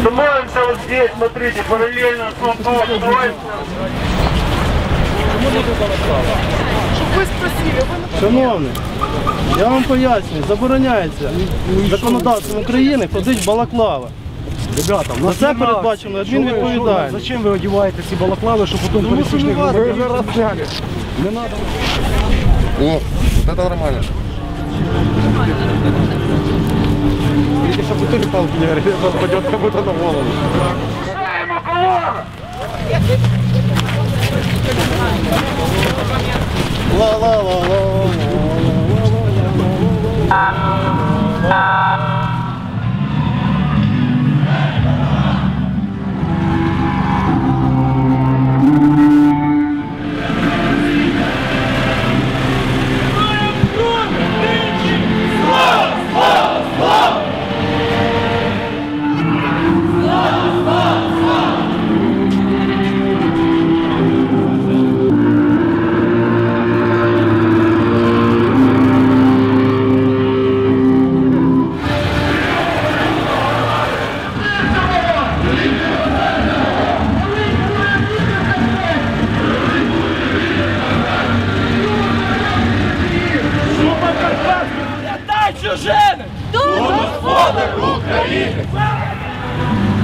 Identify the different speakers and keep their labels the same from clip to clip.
Speaker 1: Становимся вот здесь, смотрите, параллельно становимся.
Speaker 2: Щоб ви спросили, ви
Speaker 3: Шановний, я вам пояснюю, забороняється законодавством України ходить балаклава.
Speaker 4: Ребята, у
Speaker 3: За
Speaker 4: нас
Speaker 3: це передбачено.
Speaker 4: Що ви-
Speaker 3: адмінвідповідальність.
Speaker 4: що Зачем ви одягаєте ці балаклави, щоб потім пересічних
Speaker 3: вас
Speaker 4: говорити?
Speaker 3: вже
Speaker 4: розняли. Не треба.
Speaker 5: О, вот это нормально.
Speaker 4: Ви теж палки не пойдет как будто на голову.
Speaker 1: Решаем колонна! Этих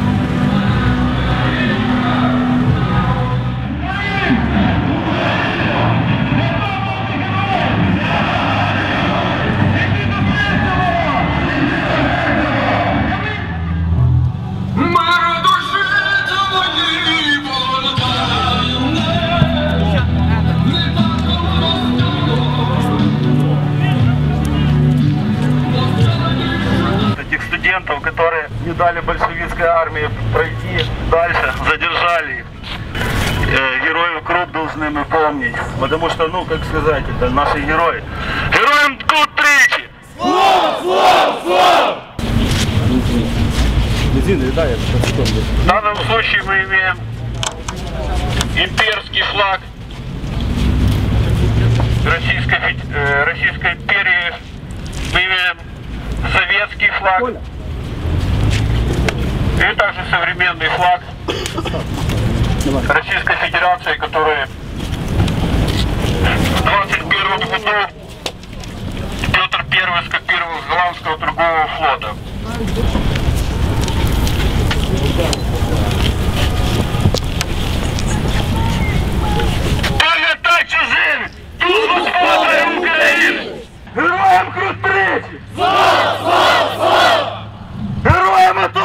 Speaker 1: которые не дали большевистской армии пройти дальше, задержали их. Э, Героев Круп должны мы помнить, потому что, ну, как сказать, это наши герои. Героям Круп тричи!
Speaker 4: Я сейчас секунду.
Speaker 1: В данном случае мы имеем имперский флаг Российской, э, Российской империи. Мы имеем советский флаг. И также современный флаг Российской Федерации, который в 21 году Петр I скопировал с Голландского торгового флота.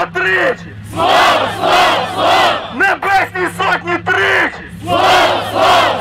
Speaker 1: Слава тричі! Слава, слава, слава! Небесні сотні тричі! Слава, слава!